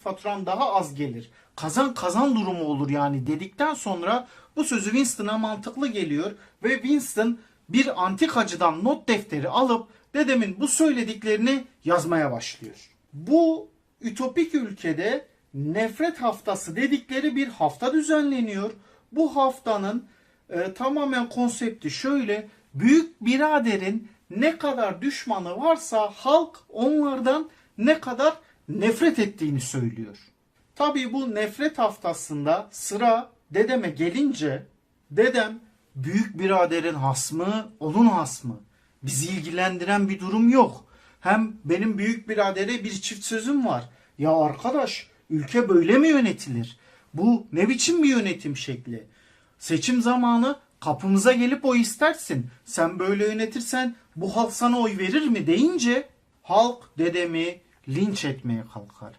faturam daha az gelir. Kazan kazan durumu olur yani dedikten sonra bu sözü Winston'a mantıklı geliyor ve Winston bir antikacıdan not defteri alıp dedemin bu söylediklerini yazmaya başlıyor. Bu ütopik ülkede nefret haftası dedikleri bir hafta düzenleniyor. Bu haftanın e, tamamen konsepti şöyle. Büyük biraderin ne kadar düşmanı varsa halk onlardan ne kadar nefret ettiğini söylüyor. Tabii bu nefret haftasında sıra dedeme gelince dedem büyük biraderin hasmı onun hasmı. Bizi ilgilendiren bir durum yok. Hem benim büyük biradere bir çift sözüm var. Ya arkadaş ülke böyle mi yönetilir? Bu ne biçim bir yönetim şekli? Seçim zamanı kapımıza gelip oy istersin. Sen böyle yönetirsen bu halk sana oy verir mi deyince halk dedemi linç etmeye kalkar.